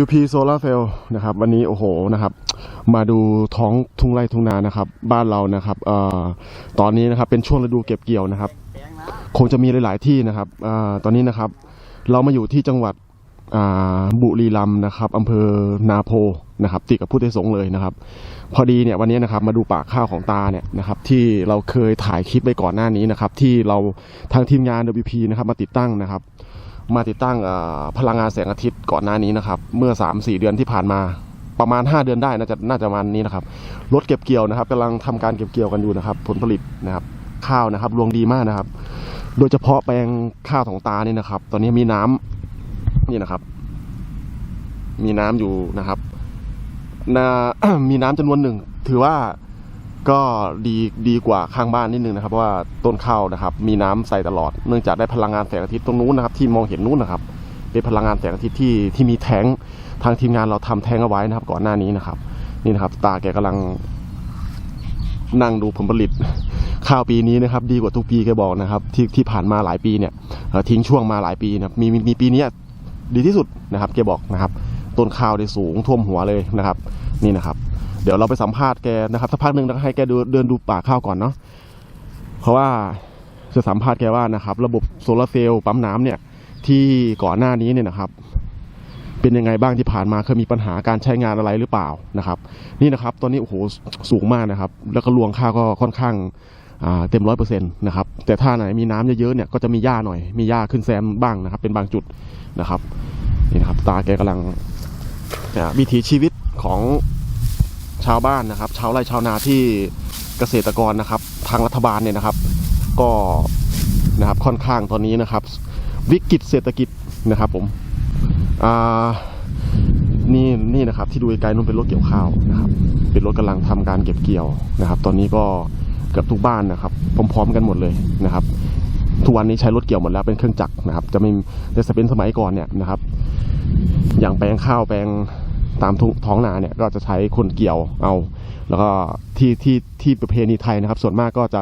WP Solar Cell นะครับวันนี้โอ้โหนะครับ มาดูท้องทุ่งไร่ทุ่งนานะครับ บ้านเรานะครับอตอนนี้นะครับเป็นช่วงฤดูเก็บเกี่ยวนะครับ คงจะมีหลาย ๆที่นะครับอตอนนี้นะครับ เรามาอยู่ที่จังหวัดบุรีรัมย์นะครับอำเภอนาโพนะครับติดกับพุทธสงฆ์เลยนะครับ พอดีเนี่ยวันนี้นะครับมาดูป่าข้าวของตาเนี่ยนะครับ ที่เราเคยถ่ายคลิปไปก่อนหน้านี้นะครับ ที่เราทางทีมงาน WP นะครับมาติดตั้งนะครับ มาติดตั้งพลังงานแสงอาทิตย์ก่อนหน้านี้นะครับ เมื่อ 3-4 เดือนที่ผ่านมาประมาณ 5 เดือนได้น่าจะน่าจะประมาณนี้นะครับรถเก็บเกี่ยวนะครับกำลังทำการเก็บเกี่ยวกันอยู่นะครับ ผลผลิตนะครับ ข้าวนะครับรวงดีมากนะครับ โดยเฉพาะแปลงข้าวของตานี่นะครับ ตอนนี้มีน้ำนี่นะครับ มีน้ำอยู่นะครับนามีน้ำจำนวนหนึ่ง ถือว่า ก็ดีดีกว่าข้างบ้านนิดนึงนะครับว่าต้นข้าวนะครับ มีน้ำใส่ตลอดเนื่องจากได้พลังงานแสงอาทิตย์ตรงนู้นนะครับ ที่มองเห็นนู้นนะครับเป็นพลังงานแสงอาทิตย์ที่ที่มีแท้งทางทีมงานเราทำแท้งเอาไว้นะครับ ก่อนหน้านี้นะครับ นี่นะครับ ตาแกกำลังนั่งดูผลผลิตข้าวปีนี้นะครับ ดีกว่าทุกปีแกบอกนะครับ ที่ที่ผ่านมาหลายปีเนี่ยทิ้งช่วงมาหลายปีนะมีมีปีนี้ดีที่สุดนะครับแกบอกนะครับ ต้นข้าวได้สูงท่วมหัวเลยนะครับ นี่นะครับ เดี๋ยวเราไปสัมภาษณ์แกนะครับสักพักหนึ่งแล้วให้แกเดินเดินดูป่าข้าวก่อนเนาะเพราะว่าจะสัมภาษณ์แกว่านะครับ ระบบโซลาร์เซลล์ปั๊มน้ำเนี่ย ที่ก่อนหน้านี้เนี่ยนะครับ เป็นยังไงบ้างที่ผ่านมาเคยมีปัญหาการใช้งานอะไรหรือเปล่านะครับ นี่นะครับ ตอนนี้โอ้โหสูงมากนะครับ แล้วก็รวงข้าวก็ค่อนข้างเต็มร้อยเปอร์เซ็นต์นะครับแต่ถ้าไหนมีน้ำเยอะๆเนี่ยก็จะมีหญ้าหน่อยมีหญ้าขึ้นแซมบ้างนะครับ เป็นบางจุดนะครับนี่นะครับ ตาแกกำลังวิถีชีวิตของ ชาวบ้านนะครับชาวไร่ชาวนาที่เกษตรกรนะครับ ทางรัฐบาลเนี่ยนะครับ ก็นะครับค่อนข้างตอนนี้นะครับ วิกฤตเศรษฐกิจนะครับผมอ่านี่นี่นะครับที่ดูไกลๆนู่นเป็นรถเกี่ยวข้าวนะครับ เป็นรถกำลังทำการเก็บเกี่ยวนะครับ ตอนนี้ก็เกือบทุกบ้านนะครับ พร้อมๆกันหมดเลยนะครับ ทุกวันนี้ใช้รถเกี่ยวหมดแล้วเป็นเครื่องจักรนะครับ จะไม่จะเป็นสมัยก่อนเนี่ยนะครับ อย่างแปลงข้าวแปลง ตามท้องนาเนี่ยก็จะใช้คนเกี่ยวเอา แล้วก็ที่ที่ที่ประเพณีไทยนะครับ ส่วนมากก็จะ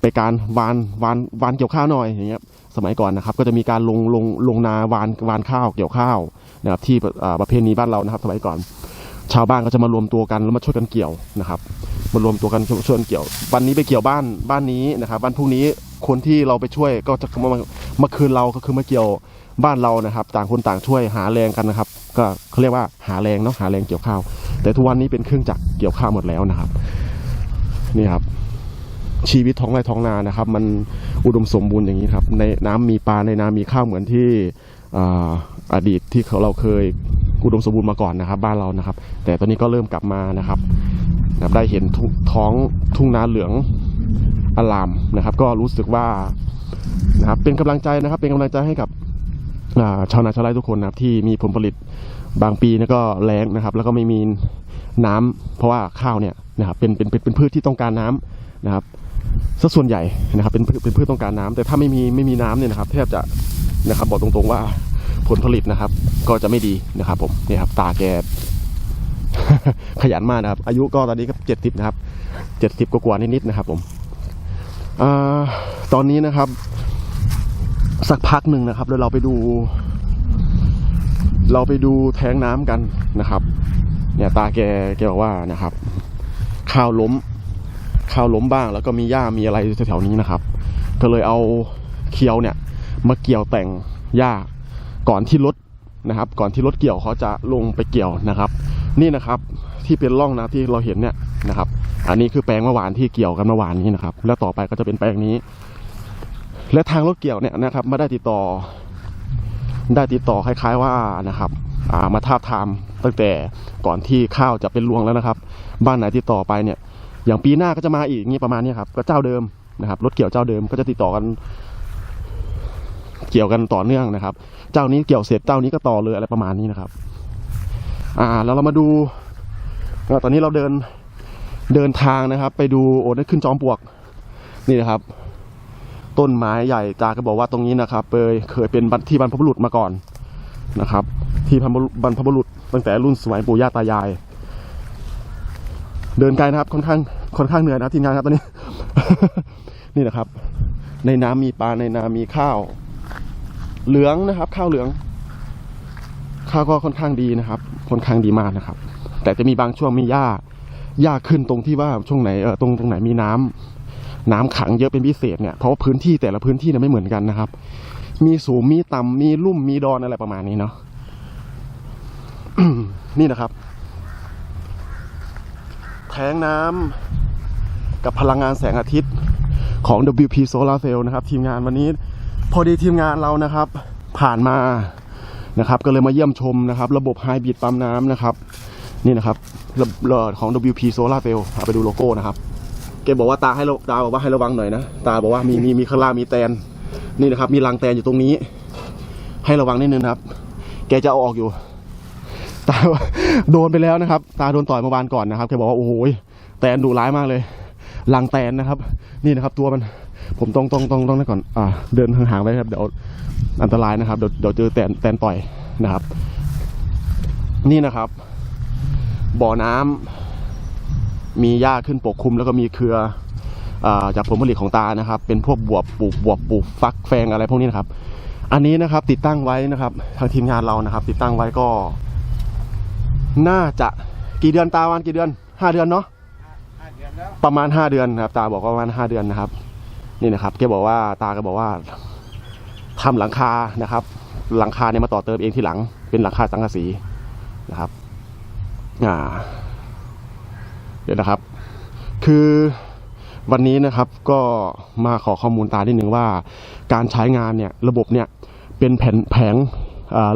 ไปการวานวานวานเกี่ยวข้าวหน่อยอย่างเงี้ยสมัยก่อนนะครับ ก็จะมีการลงลงลงนาวานวานข้าวเกี่ยวข้าวนะครับที่ประเพณีบ้านเรานะครับ สมัยก่อน ชาวบ้านก็จะมารวมตัวกันแล้วมาช่วยกันเกี่ยวนะครับมารวมตัวกันช่วยกันเกี่ยว วันนี้ไปเกี่ยวบ้านบ้านนี้นะครับวันพรุ่งนี้คนที่เราไปช่วยก็จะมามาคืนเราก็คือมาเกี่ยว บ้านเรานะครับ ต่างคนต่างช่วยหาแรงกันนะครับ ก็เขาเรียกว่าหาแรงเนาะหาแรงเกี่ยวข้าว แต่ทุกวันนี้เป็นเครื่องจักรเกี่ยวข้าวหมดแล้วนะครับ นี่ครับ ชีวิตท้องไร่ท้องนานะครับ มันอุดมสมบูรณ์อย่างนี้ครับ ในน้ำมีปลาในนามีข้าวเหมือนที่ออดีตที่เราเคยอุดมสมบูรณ์มาก่อนนะครับ บ้านเรานะครับ แต่ตอนนี้ก็เริ่มกลับมานะครับได้เห็นทุ่งท้องทุ่งนาเหลืองอลามนะครับ ก็รู้สึกว่านะครับเป็นกำลังใจนะครับ เป็นกำลังใจให้กับ ชาวนาชาวไร่ทุกคนนะครับที่มีผลผลิตบางปีนี่ก็แรงนะครับ แล้วก็ไม่มีน้ำเพราะว่าข้าวเนี่ยนะครับเป็นเป็นเป็นพืชที่ต้องการน้ำนะครับสักส่วนใหญ่นะครับเป็นเป็นพืชต้องการน้ำแต่ถ้าไม่มีไม่มีน้ำเนี่ยนะครับแทบจะนะครับบอกตรงๆว่าผลผลิตนะครับ ก็จะไม่ดีนะครับ ผมนี่ครับตาแกขยันมากนะครับ อายุก็ตอนนี้ก็เจ็ดสิบนะครับเจ็ดสิบกว่านิดๆนะครับ ผมอตอนนี้นะครับ สักพักหนึ่งนะครับแล้วเราไปดู เราไปดูแท้งน้ำกันนะครับ เนี่ยตาแกแกบอกว่านะครับ ข้าวล้ม ข้าวล้มบ้าง แล้วก็มีหญ้ามีอะไรแถวๆนี้นะครับ ก็เลยเอาเคียวเนี่ย มาเกี่ยวแต่งหญ้าก่อนที่รถนะครับ ก่อนที่รถเกี่ยวเขาจะลงไปเกี่ยวนะครับ นี่นะครับที่เป็นร่องนะที่เราเห็นเนี่ยนะครับ อันนี้คือแปลงเมื่อวานที่เกี่ยวกันเมื่อวานนี้นะครับ แล้วต่อไปก็จะเป็นแปลงนี้ และทางรถเกี่ยวเนี่ยนะครับไม่ได้ติดต่อ ได้ติดต่อคล้าย ๆว่านะครับามาทาบทามตั้งแต่ก่อนที่ข้าวจะเป็นรวงแล้วนะครับ บ้านไหนติดต่อไปเนี่ย อย่างปีหน้าก็จะมาอีกงนี้ประมาณนี้ครับก็เจ้าเดิมนะครับ รถเกี่ยวเจ้าเดิมก็จะติดต่อกัน เกี่ยวกันต่อเนื่องนะครับ เจ้านี้เกี่ยวเสร็จเจ้านี้ก็ต่อเลยอะไรประมาณนี้นะครับ อ่าแล้วเรามาดูตอนนี้เราเดินเดินทางนะครับ ไปดูโอ้นั่นขึ้นจอมปลวกนี่นะครับ ต้นไม้ใหญ่จาก็บอกว่าตรงนี้นะครับเคยเคยเป็นที่บรรพบุรุษมาก่อนนะครับ ที่บรรพบุรุษตั้งแต่รุ่นสมัยปู่ย่าตายาย เดินไกลนะครับค่อนข้างค่อนข้างเหนื่อยนะทีมงานครับตอนนี้ นี่นะครับ ในน้ำมีปลาในนามีข้าว เหลืองนะครับ ข้าวเหลือง ข้าวก็ค่อนข้างดีนะครับ ค่อนข้างดีมากนะครับ แต่จะมีบางช่วงมีหญ้าหญ้าขึ้นตรงที่ว่าช่วงไหนเออตรงตรงไหนมีน้ำ น้ำขังเยอะเป็นพิเศษเนี่ยเพราะว่าพื้นที่แต่ละพื้นที่เนี่ยไม่เหมือนกันนะครับ มีสูงมีต่ำมีลุ่มมีดอนอะไรประมาณนี้เนาะนี่นะครับ แทงน้ำกับพลังงานแสงอาทิตย์ของ WP Solar Cell นะครับ ทีมงานวันนี้ พอดีทีมงานเรานะครับ ผ่านมานะครับ ก็เลยมาเยี่ยมชมนะครับ ระบบไฮบริดปั๊มน้ำนะครับ นี่นะครับระระของ WP Solar Cell พาไปดูโลโก้นะครับ แกบอกว่าตาให้ราตาบอกว่าให้ระวังหน่อยนะตาบอกว่ามีมีมีข้างล่างมีแตนนี่นะครับ มีรังแตนอยู่ตรงนี้ ให้ระวังนิดนึงครับ แกจะเอาออกอยู่ ตาโดนไปแล้วนะครับ ตาโดนต่อยเมื่อวานก่อนนะครับแกบอกว่าโอ้โหแตนดุร้ายมากเลยรังแตนนะครับ นี่นะครับ ตัวมันผมต้องต้องต้องต้องนั่นก่อนอ่าเดินห่างๆไว้ครับเดี๋ยวอันตรายนะครับเดี๋ยวเดี๋ยวเจอแตนแตนต่อยนะครับ นี่นะครับ บ่อน้ำ มีหญ้าขึ้นปกคลุมแล้วก็มีเครืออาจากผลผลิตของตานะครับ เป็นพวกบวบปลูกบวบปลูกฟักแฟงอะไรพวกนี้นะครับ อันนี้นะครับติดตั้งไว้นะครับทางทีมงานเรานะครับ ติดตั้งไว้ก็ น่าจะกี่เดือนตาวันกี่เดือนห้าเดือนเนาะห้าเดือนแล้วประมาณห้าเดือนนะครับ ตาบอกประมาณห้าเดือนนะครับ นี่นะครับแกบอกว่าตาก็บอกว่าทำหลังคานะครับ หลังคาเนี่ยมาต่อเติมเองที่หลัง เป็นหลังคาสังกะสีนะครับ อ่า เดี๋ยวนะครับ คือวันนี้นะครับก็มาขอข้อมูลตาที่หนึ่งว่า การใช้งานเนี่ยระบบเนี่ยเป็นแผ่นแผงอ่า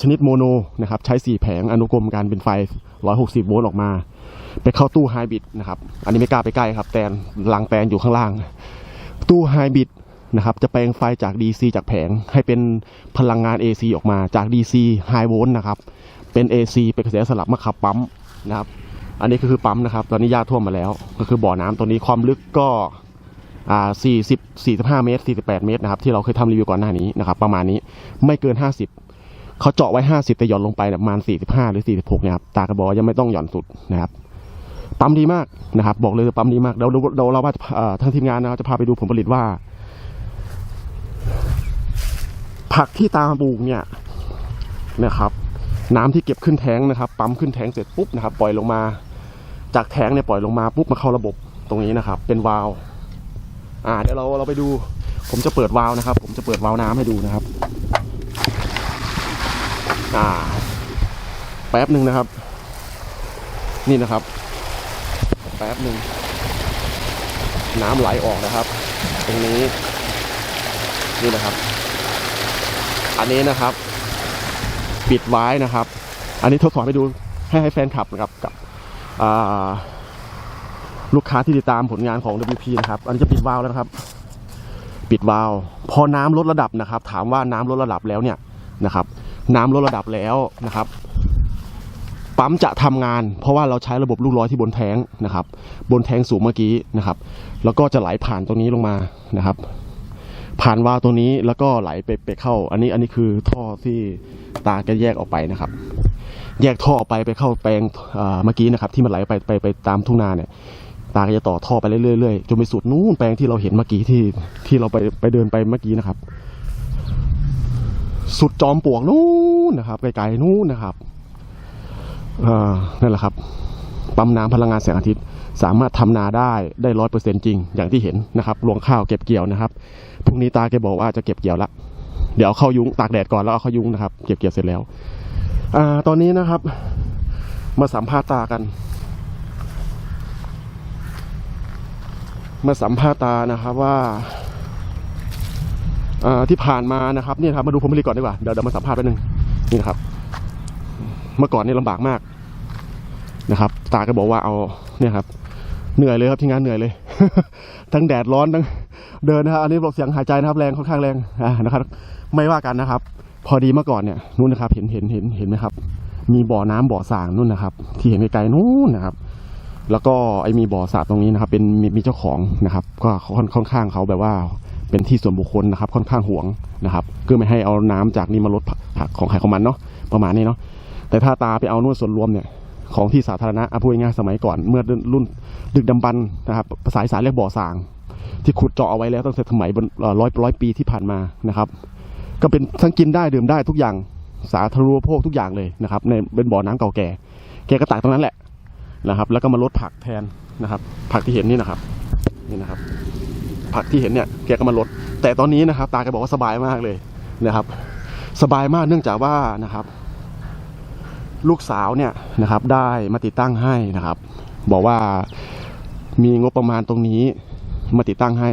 ชนิดโมโนนะครับใช้ 4 แผงอนุกรมการเป็นไฟ 160 โวลต์ออกมา ไปเข้าตู้ไฮบริดนะครับอันนี้ไม่กล้าไปใกล้ครับ แตนลังแตนอยู่ข้างล่าง ตู้ไฮบริดนะครับจะแปลงไฟจาก DC จากแผงให้เป็นพลังงาน AC ออกมาจาก DC High Volt นะครับเป็น AC เป็นกระแสสลับมาขับปั๊มนะครับ อันนี้ก็คือปั๊มนะครับ ตอนนี้หญ้าท่วมมาแล้ว ก็คือบ่อน้ำตัวนี้ความลึกก็อ่า40 45เมตร48เมตรนะครับที่เราเคยทำรีวิวก่อนหน้านี้นะครับ ประมาณนี้ไม่เกิน50เขาเจาะไว้50แต่หย่อนลงไปประมาณ45หรือ46เนี่ยครับตากระบอกยังไม่ต้องหย่อนสุดนะครับปั๊มดีมากนะครับ บอกเลยปั๊มดีมากเดี๋ยวเราเราเราว่าจะเอ่อทางทีมงานนะครับจะพาไปดูผลผลิตว่า ผักที่ตามปลูกเนี่ยนะครับ น้ำที่เก็บขึ้นแท้งนะครับ ปั๊มขึ้นแท้งเสร็จปุ๊บนะครับ ปล่อยลงมา จากแทงเนี่ยปล่อยลงมาปุ๊บมาเข้าระบบตรงนี้นะครับ เป็นวาล์วอ่าเดี๋ยวเราเราไปดู ผมจะเปิดวาล์วนะครับ ผมจะเปิดวาล์วน้ำให้ดูนะครับ อ่า แป๊บหนึ่งนะครับ นี่นะครับ แป๊บหนึ่งน้ำไหลออกนะครับ ตรงนี้นี่นะครับ อันนี้นะครับ ปิดไว้นะครับ อันนี้ทดสอบให้ดูให้ให้แฟนคลับนะครับกับ ลูกค้าที่ติดตามผลงานของ WP นะครับ อันนี้จะปิดวาล์วแล้วนะครับ ปิดวาล์วพอน้ำลดระดับนะครับ ถามว่าน้ำลดระดับแล้วเนี่ยนะครับ น้ำลดระดับแล้วนะครับ ปั๊มจะทำงาน เพราะว่าเราใช้ระบบลูกร้อยที่บนแท้งนะครับ บนแท้งสูงเมื่อกี้นะครับ แล้วก็จะไหลผ่านตรงนี้ลงมานะครับ ผ่านวาล์วตัวนี้แล้วก็ไหลไปไปเข้า อันนี้อันนี้คือท่อที่ตาแกแยกออกไปนะครับ แยกท่อออกไปไปเข้าแปลงเมื่อกี้นะครับ ที่มันไหลไปไปไปตามทุ่งนาเนี่ย ตาก็จะต่อท่อไปเรื่อยๆจนไปสุดนู้นแปลงที่เราเห็นเมื่อกี้ที่ที่เราไปไปเดินไปเมื่อกี้นะครับ สุดจอมปลวกนู้นนะครับไกลๆนู้นนะครับนั่นแหละครับปั๊มน้ำพลังงานแสงอาทิตย์ สามารถทำนาได้ได้ร้อยเปอร์เซ็นจริง อย่างที่เห็นนะครับรวงข้าวเก็บเกี่ยวนะครับพรุ่งนี้ตาแกบอกว่าจะเก็บเกี่ยวละเดี๋ยวเอาเข้ายุ้งตากแดดก่อนแล้วเอาเข้ายุ้งนะครับ เก็บเกี่ยวเสร็จแล้ว อ่าตอนนี้นะครับ มาสัมภาษณ์ตากัน มาสัมภาษณ์ตานะครับว่าที่ผ่านมานะครับเนี่ยครับมาดูผลผลิตก่อนดีกว่าเดี๋ยวเดี๋ยวมาสัมภาษณ์แป๊บนึงนี่นะครับ เมื่อก่อนนี่ลำบากมากนะครับ ตาก็บอกว่าเอาเนี่ยครับ เหนื่อยเลยครับที่งานเหนื่อยเลย ทั้งแดดร้อนทั้งเดินนะครับอันนี้บอกเสียงหายใจนะครับแรงค่อนข้างแรงอ่านะครับ ไม่ว่ากันนะครับ พอดีเมื่อก่อนเนี่ยนู่นนะครับ เห็นเห็นเห็นเห็นไหมครับ มีบ่อน้ำบ่อสางนู่นนะครับ ที่เห็นไกลๆนู่นนะครับ แล้วก็ไอ้มีบ่อสระตรงนี้นะครับ เป็นมีเจ้าของนะครับ ก็ค่อนข้างเขาแบบว่าเป็นที่ส่วนบุคคลนะครับ ค่อนข้างห่วงนะครับเพื่อไม่ให้เอาน้ำจากนี่มาลดผักของใครของมันเนาะประมาณนี้เนาะแต่ถ้าตาไปเอานู่นส่วนรวมเนี่ยของที่สาธารณะอะพูดง่ายสมัยก่อนเมื่อรุ่นดึกดำบรรพ์นะครับภาษาอีสานเรียกบ่อสาง ที่ขุดเจาะเอาไว้แล้วตั้งแต่สมัยร้อยร้อยปีที่ผ่านมานะครับ ก็เป็นทั้งกินได้ดื่มได้ทุกอย่างสาธารณูปโภคทุกอย่างเลยนะครับในเป็นบ่อน้ำเก่าแก่ แกก็ตักตรงนั้นแหละนะครับ แล้วก็มาลดผักแทนนะครับ ผักที่เห็นนี่นะครับนี่นะครับ ผักที่เห็นเนี่ยแกก็มาลด แต่ตอนนี้นะครับ ตาแกบอกว่าสบายมากเลยนะครับ สบายมากเนื่องจากว่านะครับ ลูกสาวเนี่ยนะครับ ได้มาติดตั้งให้นะครับ บอกว่ามีงบประมาณตรงนี้มาติดตั้งให้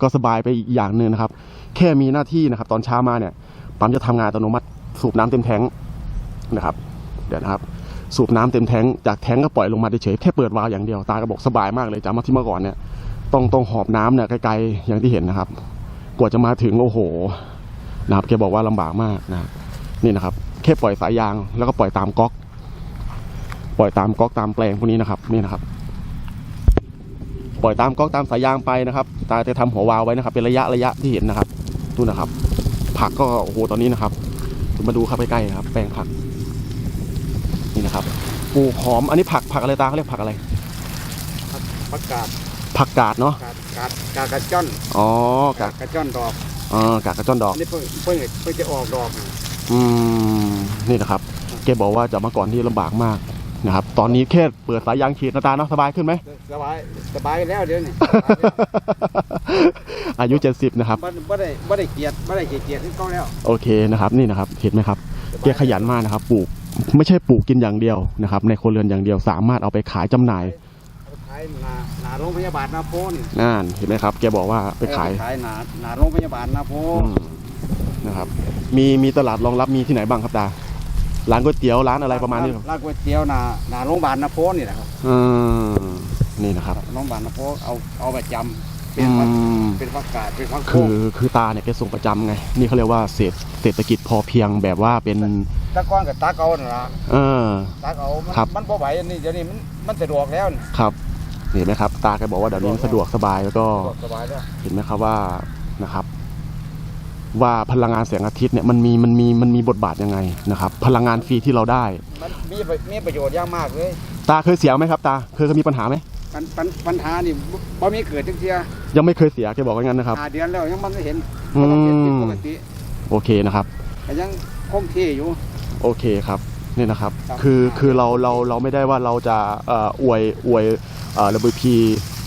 ก็สบายไปอีกอย่างหนึ่งนะครับ แค่มีหน้าที่นะครับ ตอนเช้ามาเนี่ยปั๊มจะทำงานอัตโนมัติสูบน้ำเต็มแทงนะครับ เดี๋ยวนะครับ สูบน้ำเต็มแทงจากแทงก็ปล่อยลงมาเฉยแค่เปิดวาล์วอย่างเดียวตาก็บอกสบายมากเลยจากมาที่เมื่อก่อนเนี่ยต้องต้องหอบน้ำเนี่ยไกลๆอย่างที่เห็นนะครับ กว่าจะมาถึงโอ้โหนะครับแกบอกว่าลำบากมากนะครับนี่นะครับ แค่ปล่อยสายยางแล้วก็ปล่อยตามก๊อก ปล่อยตามก๊อกตามแปลงพวกนี้นะครับนี่นะครับ ปล่อยตามก๊อกตามสายยางไปนะครับตาจะทำหัววาล์วไว้นะครับ เป็นระยะระยะที่เห็นนะครับดูนะครับ ผักก็โอ้โหตอนนี้นะครับมาดูครับใกล้ๆนะครับ แปลงผัก นี่นะครับปลูกหอมอันนี้ผักผักอะไรตาเขาเรียกผักอะไรผักกาดผักกาดเนาะกาดกาดกาดกระจ้อนอ๋อกากกระจ้อนดอกอ๋อกากกระจ้อนดอกอันนี้เพิ่งเพิ่งเพิ่งจะออกดอกนะอืมนี่นะครับแกบอกว่าจากเมื่อก่อนที่ลำบากมาก นะครับตอนนี้แค่เปิดสายยางฉีดนะตาเนาะสบายขึ้นไหมสบายสบายแล้วเดี๋ยวนี้อายุ70นะครับไม่ไม่ได้ไม่ได้เกลียดไม่ได้เกลียดเกลียดที่เขาแล้วโอเคนะครับนี่นะครับเห็นไหมครับแกขยันมากนะครับ ปลูกไม่ใช่ปลูกกินอย่างเดียวนะครับ ในครัวเรือนอย่างเดียวสามารถเอาไปขายจำหน่ายขายหนาหนาโรงพยาบาลนาโพนี่นั่นเห็นไหมครับ แกบอกว่าไปขายเออขายหนาหนาโรงพยาบาลนาโพอืมนะครับ มีมีตลาดรองรับมีที่ไหนบ้างครับตา ร้านก๋วยเตี๋ยวร้านอะไรประมาณนี้ครับร้านก๋วยเตี๋ยวหนาหนาโรงพยาบาลนาโพนี่แหละครับอืมนี่นะครับโรงพยาบาลนาโพเอาเอาไปจำเป็อืนผักมเป็นผักกาดเป็นผักโขคือมคือตาเนี่ยแกส่งประจำไง นี่เขาเรียกว่าเศรษฐเศรษฐกิจพอเพียงแบบว่าเป็นตะก้อนกับตาเกาน่นละเออตาเกามันครับมันพอไหวอันนี้เดี๋ยวนี้มันมันสะดวกแล้วนี่ครับเห็นไหมครับ ตาแกบอกว่าเดี๋ยวนี้มันสะดวกสบายแล้วก็สะดวกสบายแล้วเห็นไหมครับว่านะครับ ว่าพลังงานแสงอาทิตย์เนี่ยมันมีมันมีมันมีบทบาทยังไงนะครับ พลังงานฟรีที่เราได้ มันมีประมีประโยชน์อย่างมากเลยตาเคยเสียไหมครับ ตาเคยมีปัญหาไหมปัญปัญปัญหานี่บ่บ่มีเกิดจังเทียยังไม่เคยเสียแกบอกว่างั้นนะครับหาเดือนแล้วยังมันไม่เห็นอืมปกติปกติโอเคนะครับแต่ยังคงที่อยู่โอเคครับนี่นะครับครับคือคือเราเราเราไม่ได้ว่าเราจะเอ่ออวยอวยเอ่อระเบิดพี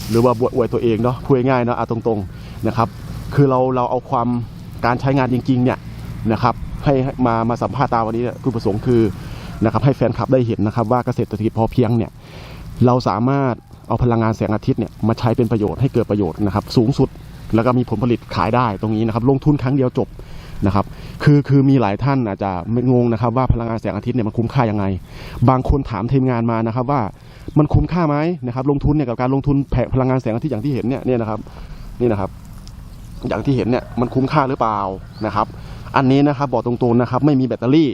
หรือว่าบวอวยตัวเองเนาะพูดง่ายๆเนาะเอาตรงๆนะครับ คือเราเราเอาความ การใช้งานจริงๆเนี่ยนะครับให้มามาสัมภาษณ์ตาวันนี้คือประสงค์คือนะครับให้แฟนคลับได้เห็นนะครับว่าเกษตรกิจพอเพียงเนี่ยเราสามารถเอาพลังงานแสงอาทิตย์เนี่ยมาใช้เป็นประโยชน์ให้เกิดประโยชน์นะครับสูงสุดแล้วก็มีผลผลิตขายได้ตรงนี้นะครับลงทุนครั้งเดียวจบนะครับคือคือมีหลายท่านอาจจะงงนะครับว่าพลังงานแสงอาทิตย์เนี่ยมันคุ้มค่ายังไง บางคนถามทีมงานมานะครับว่ามันคุ้มค่าไหมนะครับลงทุนเนี่ยกับการลงทุนแผงพลังงานแสงอาทิตย์อย่างที่เห็นเนี่ยเนี่ยนะครับนี่นะครับ อย่างที่เห็นเนี่ยมันคุ้มค่าหรือเปล่านะครับ อันนี้นะครับบอกตรงๆนะครับ ไม่มีแบตเตอรี่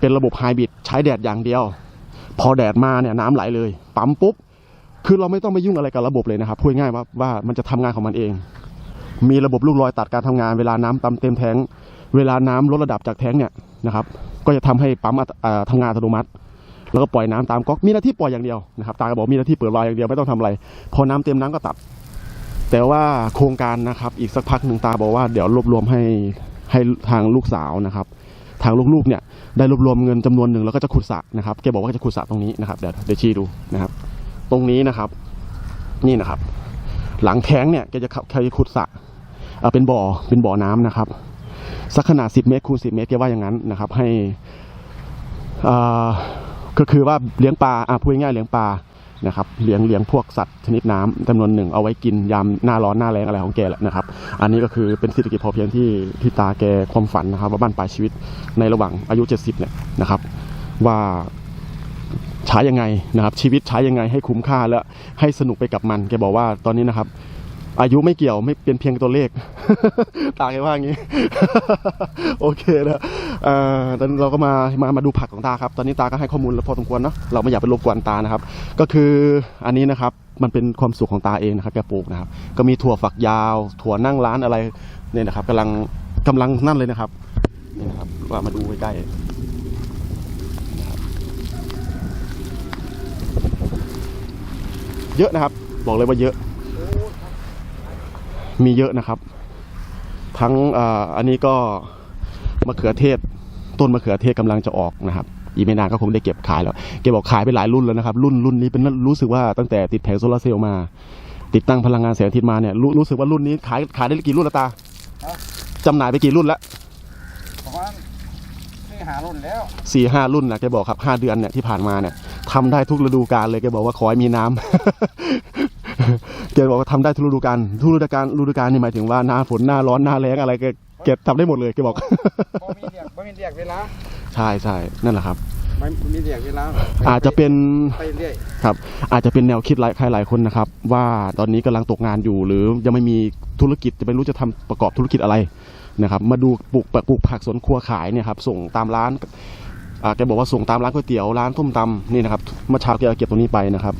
เป็นระบบไฮบริดใช้แดดอย่างเดียว พอแดดมาเนี่ยน้ำไหลเลย ปั๊มปุ๊บคือเราไม่ต้องไปยุ่งอะไรกับระบบเลยนะครับพูดง่ายว่าว่ามันจะทำงานของมันเอง มีระบบลูกลอยตัดการทำงานเวลาน้ำตำเต็มแทงเวลาน้ำลดระดับจากแทงเนี่ยนะครับ ก็จะทำให้ปั๊มอัตเอ่อทำงานอัตโนมัติ แล้วก็ปล่อยน้ำตามก๊อกมีหน้าที่ปล่อยอย่างเดียวนะครับตาก็บอกมีหน้าที่เปิดล์วอย่างเดียวไม่ต้องทำอะไร พอน้ำเต็มน้ำก็ตัด แต่ว่าโครงการนะครับอีกสักพักหนึ่งตาบอกว่าเดี๋ยวรวบรวมให้ให้ทางลูกสาวนะครับ ทางลูกๆเนี่ยได้รวบรวมเงินจำนวนหนึ่งแล้วก็จะขุดสระนะครับแกบอกว่าจะขุดสระตรงนี้นะครับเดี๋ยวเดี๋ยวชี้ดูนะครับ ตรงนี้นะครับ นี่นะครับ หลังแท้งเนี่ยแกจะขับแกจะขุดสระเป็นบ่อเป็นบ่อน้ำนะครับ สักขนาด 10 เมตรคูณ10 เมตรแกว่าอย่างนั้นนะครับ ให้ก็คือว่าเลี้ยงปลาอะพูดง่ายเลี้ยงปลา นะครับเลี้ยงเลี้ยงพวกสัตว์ชนิดน้ำจำนวนหนึ่งเอาไว้กินยามหน้าร้อนหน้าแรงอะไรของแกแหละนะครับ อันนี้ก็คือเป็นเศรษฐกิจพอเพียงที่ที่ตาแกความฝันนะครับ ว่าบ้านปลายชีวิตในระหว่างอายุ 70เนี่ยนะครับ ว่าใช้ยังไงนะครับ ชีวิตใช้ยังไงให้คุ้มค่าและให้สนุกไปกับมันแกบอกว่าตอนนี้นะครับ อายุไม่เกี่ยวไม่เป็นเพียงตัวเลข ตาแกว่าอย่างนี้ โอเคนะเอ่อตอนนี้เราก็มามามาดูผักของตาครับ ตอนนี้ตาก็ให้ข้อมูลพอสมควรเนาะเราไม่อยากไปรบกวนตานะครับ ก็คืออันนี้นะครับมันเป็นความสุขของตาเองนะครับแกปลูกนะครับ ก็มีถั่วฝักยาว ถั่วนั่งร้านอะไรเนี่ยนะครับกำลังกำลังนั่นเลยนะครับนี่นะครับว่ามาดูใกล้ๆเยอะนะครับ บอกเลยว่าเยอะ มีเยอะนะครับ ทั้งเอ่ออันนี้ก็มะเขือเทศ ต้นมะเขือเทศกำลังจะออกนะครับ อีกไม่นานก็คงได้เก็บขายแล้วแกบอกขายไปหลายรุ่นแล้วนะครับ รุ่นรุ่นนี้เป็นรู้สึกว่าตั้งแต่ติดแผงโซลาร์เซลล์มา ติดตั้งพลังงานแสงอาทิตย์มาเนี่ยรู้รู้สึกว่ารุ่นนี้ขายขายได้กี่รุ่นและตาจำหน่ายไปกี่รุ่นแล้วประมาณนี่หารุ่นแล้วสี่ห้ารุ่นนะแกบอกครับห้าเดือนเนี่ยที่ผ่านมาเนี่ยทำได้ทุกฤดูกาลเลยแกบอกว่าขอให้มีน้ำ แกบอกว่าทำได้ทุกฤดูกาลทุกฤดูกาลฤดูกาลนี่หมายถึงว่าหน้าฝนหน้าร้อนหน้าแล้งอะไรแกแกทำได้หมดเลยแกบอก บ่มีเรียกบ่มีเรียกเวลาใช่ใช่นั่นแหละครับ ไม่มีเรียกเวลาอาจจะเป็น ไปเรื่อยครับอาจจะเป็นแนวคิดหลายใครหลายคนนะครับ ว่าตอนนี้กำลังตกงานอยู่ หรือยังไม่มีธุรกิจจะไม่รู้จะทำประกอบธุรกิจอะไรนะครับ มาดูปลูกปลูกผักสวนครัวขายเนี่ยครับส่งตามร้านอ่าแกบอกว่าส่งตามร้านก๋วยเตี๋ยวร้านส้มตำนี่นะครับเมื่อเช้าแกเอาเก็บตรงนี้ไปนะครับ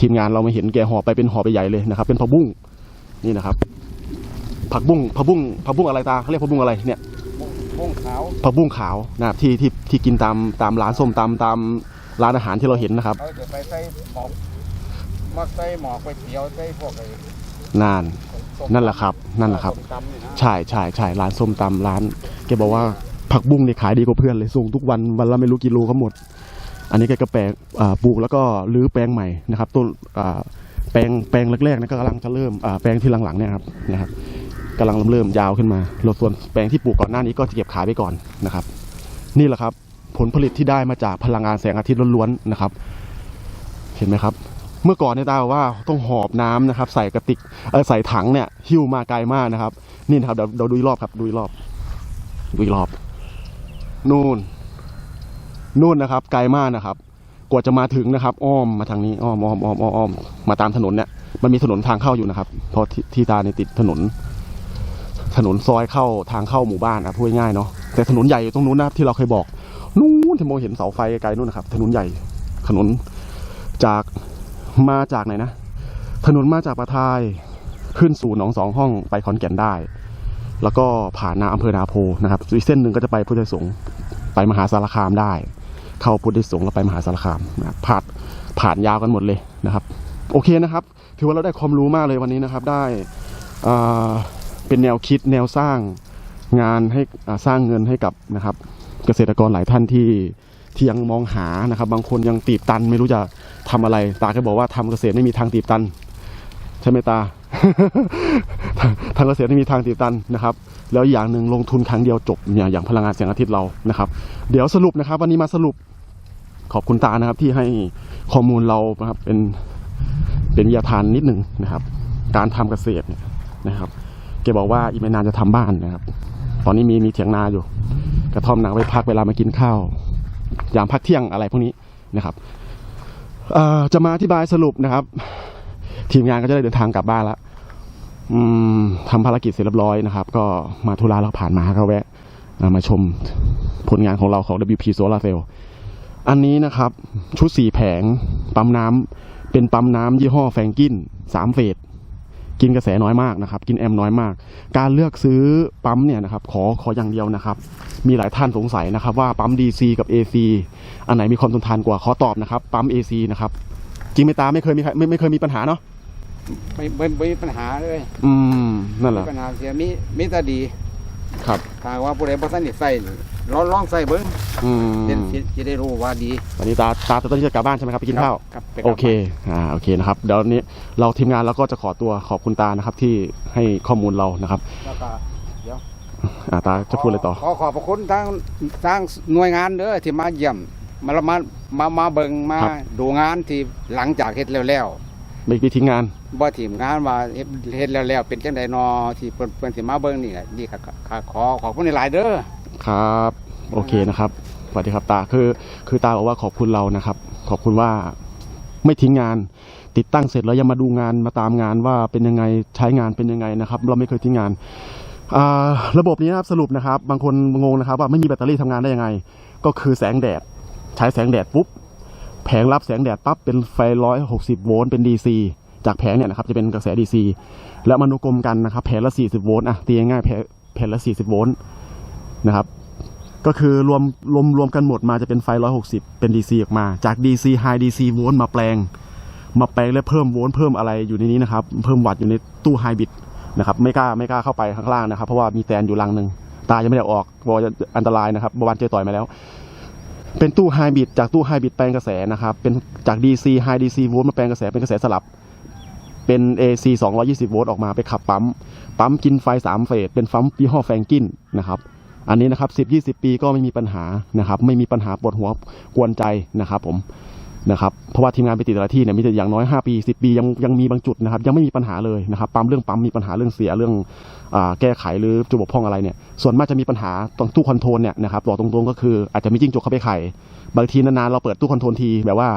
ทีมงานเรามาเห็นแกห่อไปเป็นห่อไปใหญ่เลยนะครับ เป็นผักบุ้งนี่นะครับ ผักบุ้งผักบุ้งผักบุ้งอะไรตาเขาเรียกผักบุ้งอะไรเนี่ยพงขาวผักบุ้งขาวนะครับที่ที่ที่กินตามตามร้านส้มตำตามร้านอาหารที่เราเห็นนะครับเขาจะไปใส่หมอกมาใส่หมอกก๋วยเตี๋ยวใส่พวกไอ้นานส้มนั่นแหละครับ นั่นแหละครับส้มตำนี่นะใช่ใช่ใช่ร้านส้มตำร้านแกบอกว่าผักบุ้งเนี่ยขายดีกว่าเพื่อนเลยส่งทุกวันวันละไม่รู้กี่โลเขาหมด อันนี้แกก็แปลงปลูกแล้วก็รื้อแปลงใหม่นะครับต้นแปลงแปลงแรกๆนะก็กำลังจะเริ่มแปลงที่หลังๆเนี่ยครับนะครับกำลังเริ่มยาวขึ้นมาล้วส่วนแปลงที่ปลูกก่อนหน้านี้ก็จะเก็บขายไปก่อนนะครับ นี่แหละครับผลผลิตที่ได้มาจากพลังงานแสงอาทิตย์ล้วนๆนะครับ เห็นไหมครับ เมื่อก่อนเนี่ยตาว่าต้องหอบน้ำนะครับ ใส่กระติกใส่ถังเนี่ยหิ้วมาไกลมากนะครับ นี่นะครับเดี๋ยวเดี๋ยวดูอีกรอบครับดูรอบดูรอบ นู่น นู่นนะครับ ไกลมากนะครับ กว่าจะมาถึงนะครับ อ้อมมาทางนี้อ้อมอ้อมอ้อมอ้อมอ้อมมาตามถนนเนี่ยมันมีถนนทางเข้าอยู่นะครับพราะที่ที่ตาเนี่ยติดถนน ถนนซอยเข้าทางเข้าหมู่บ้านนะพูดง่ายเนาะแต่ถนนใหญ่อยู่ตรงนู้นนะครับที่เราเคยบอกนู้นที่มองเห็นเสาไฟไกลๆนู่นนะครับ ถนนใหญ่ ถนนจากมาจากไหนนะ ถนนมาจากปะทายขึ้นสู่หนองสองห้องไปขอนแก่นได้ แล้วก็ผ่านนาอำเภอนาโพนะครับอีกเส้นหนึ่งก็จะไปพุทธสงฆ์ไปมหาสารคามได้ เข้าพุทธไทยสงฆ์แล้วไปมหาสารคามนะผ่านผ่านยาวกันหมดเลยนะครับ โอเคนะครับ ถือว่าเราได้ความรู้มากเลยวันนี้นะครับ ได้เป็นแนวคิดแนวสร้างงานให้สร้างเงินให้กับนะครับ เกษตรกรหลายท่านที่ที่ยังมองหานะครับ บางคนยังตีบตันไม่รู้จะทำอะไร ตาก็บอกว่าทำเกษตรไม่มีทางตีบตัน ใช่ไหมตาทางเกษตรไม่มีทางตีบตันนะครับ แล้วอย่างหนึ่งลงทุนครั้งเดียวจบเนี่ยอย่างพลังงานแสงอาทิตย์เรานะครับ เดี๋ยวสรุปนะครับ วันนี้มาสรุป ขอบคุณตานะครับที่ให้ข้อมูลเรานะครับเป็นเป็นวิทยาทานนิดหนึ่งนะครับ การทำเกษตรเนี่ยนะครับแกบอกว่าอีกไม่นานจะทำบ้านนะครับ ตอนนี้มีมีเถียงนาอยู่ กระท่อมนาไว้พักเวลามากินข้าวยามพักเที่ยงอะไรพวกนี้นะครับจะมาอธิบายสรุปนะครับ ทีมงานก็จะได้เดินทางกลับบ้านแล้วทำภารกิจเสร็จเรียบร้อยนะครับ ก็มาธุระแล้วผ่านมาก็แวะมาชมผลงานของเราของ WP Solar Cell อันนี้นะครับ ชุดสี่แผง ปั๊มน้ำเป็นปั๊มน้ำยี่ห้อแฟรงกินสามเฟสกินกระแสน้อยมากนะครับ กินแอมน้อยมาก การเลือกซื้อปั๊มเนี่ยนะครับขอขออย่างเดียวนะครับ มีหลายท่านสงสัยนะครับ ว่าปั๊ม DC กับ AC อันไหนมีความทนทานกว่าขอตอบนะครับ ปั๊ม AC นะครับจริงไหมตาไม่เคยมีใครไม่ไม่เคยมีปัญหาเนาะไม่ไม่ไม่มีปัญหาเลยอืมนั่นแหมีละปัญหาเสียมีมีแต่ดีครับถ้าว่าผู้ใดบ่ทันได้ใส่นี่ ลองลองใส่เบิ่งอืมเดี๋ยวสิจะได้รู้ว่าดีวันนี้ตาตาตอนนี้จะกลับบ้านใช่ไหมครับไปกินข้าวครับไปกลับโอเคอ่าโอเคนะครับเดี๋ยวนี้เราทีมงานเราก็จะขอตัวขอบคุณตานะครับที่ให้ข้อมูลเรานะครับแล้วก็อ่าตาจะพูดอะไรต่อขอขอบพระคุณทางทางหน่วยงานเด้อที่มาเยี่ยมมามามามาเบิ่งมาครับดูงานที่หลังจากเฮ็ดแล้วไม่ไปทิ้งงานๆบ่ทีมงานว่าเฮ็ดเฮ็ดแล้วแล้วเป็นจังได๋นอที่เพิ่นเพิ่นสิมาเบิ่งนี่ก็นี่ก็ก็ขอขอบคุณหลายๆเด้อ ครับ โอเคนะครับสวัสดีครับตาคือคือตาบอกว่าขอบคุณเรานะครับ ขอบคุณว่าไม่ทิ้งงาน ติดตั้งเสร็จแล้วยังมาดูงานมาตามงานว่าเป็นยังไงใช้งานเป็นยังไงนะครับ เราไม่เคยทิ้งงานาระบบนี้นะครับสรุปนะครับ บางคนงงนะครับ ว่าไม่มีแบตเตอรี่ทำงานได้ยังไง ก็คือแสงแดด ใช้แสงแดดปุ๊บแผงรับแสงแดดปั๊บเป็นไฟร้อยหกสิบโวลต์เป็น DC จากแผงเนี่ยนะครับจะเป็นกระแส DC แล้วมานุกลมกันนะครับแผงละ40โวลต์อะตีง่ายแผงแผงละ40โวลต์ นะครับ ก็คือรวมรวมรวมกันหมดมาจะเป็นไฟ 160 เป็น DC ออกมา จาก DC High DC โวลต์มาแปลง มาแปลงและเพิ่มโวลต์เพิ่มอะไรอยู่ในนี้นะครับ เพิ่มวัตต์อยู่ในตู้ไฮบริดนะครับ ไม่กล้าไม่กล้าเข้าไปข้างล่างนะครับ เพราะว่ามีแตนอยู่ลังหนึ่งตายังไม่ได้ออกบอกจะอันตรายนะครับเมื่อวานเจอต่อยมาแล้ว เป็นตู้ไฮบริดจากตู้ไฮบริดแปลงกระแสนะครับ เป็นจาก DC High DC โวลต์มาแปลงกระแสเป็นกระแสสลับเป็น AC 220 โวลต์ออกมาไปขับปั๊ม ปั๊มกินไฟ 3 เฟส เป็นปั๊มยี่ห้อแฟรงกินนะครับ อันนี้นะครับ10 20ปีก็ไม่มีปัญหานะครับ ไม่มีปัญหาปวดหัวกวนใจนะครับ ผมนะครับเพราะว่าทีมงานไปติดแต่ละที่เนี่ยมีแต่อย่างน้อย5ปี10 ปียังยังมีบางจุดนะครับ ยังไม่มีปัญหาเลยนะครับปั๊มเรื่องปั๊มมีปัญหาเรื่องเสียเรื่องอแก้ไขหรือจุดบกพร่องอะไรเนี่ยส่วนมากจะมีปัญหาตรงตู้คอนโทรลเนี่ยนะครับบอกตรงๆก็คืออาจจะมีจิ้งจกเข้าไปไข่บางทีนานๆเราเปิดตู้คอนโทรลทีแบบว่า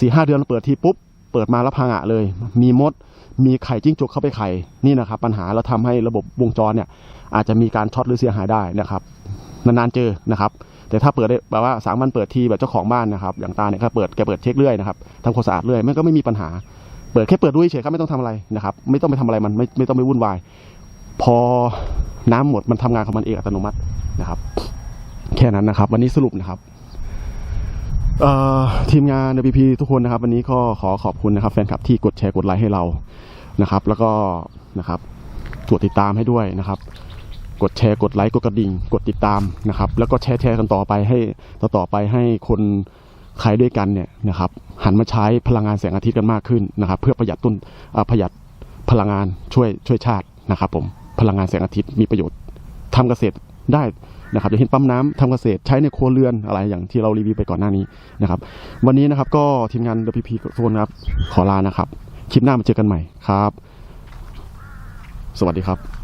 สี่ห้าเดือนเราเปิดทีปุ๊บเปิดมาแล้วพังอะเลย มีมด มีไข่จิ้งจกเข้าไปไข่นี่นะครับปัญหาแล้วทำให้ระบบวงจรเนี่ย อาจจะมีการช็อตหรือเสียหายได้นะครับนานๆเจอนะครับ แต่ถ้าเปิดได้แบบว่าสามวันเปิดทีแบบเจ้าของบ้านนะครับ อย่างตาเนี่ยก็เปิดแกเปิดเช็คเรื่อยนะครับทำความสะอาดเรื่อยมันก็ไม่มีปัญหา เปิดแค่เปิดดูเฉยครับไม่ต้องทำอะไรนะครับ ไม่ต้องไปทำอะไรมันไม่ไม่ต้องไปวุ่นวาย พอน้ำหมดมันทำงานของมันเองอัตโนมัตินะครับ แค่นั้นนะครับ วันนี้สรุปนะครับทีมงาน WP ทุกคนนะครับ วันนี้ก็ขอขอบคุณนะครับแฟนคลับที่กดแชร์กดไลค์ให้เรานะครับ แล้วก็นะครับกดติดตามให้ด้วยนะครับ กดแชร์กดไลค์กดกระดิ่ง กดติดตามนะครับ แล้วก็แชร์แชร์กันต่อไปให้ต่อต่อไปให้คนใครด้วยกันเนี่ยนะครับ หันมาใช้พลังงานแสงอาทิตย์กันมากขึ้นนะครับ เพื่อประหยัดต้นประหยัดพลังงานช่วยช่วยชาตินะครับ ผมพลังงานแสงอาทิตย์มีประโยชน์ทำเกษตรได้นะครับอย่างเช่นปั๊มน้ำทำเกษตรใช้ในครัวเรือนอะไรอย่างที่เรารีวิวไปก่อนหน้านี้นะครับ วันนี้นะครับก็ทีมงาน WP ทุกคนครับขอลานะครับ คลิปหน้ามาเจอกันใหม่ครับ สวัสดีครับ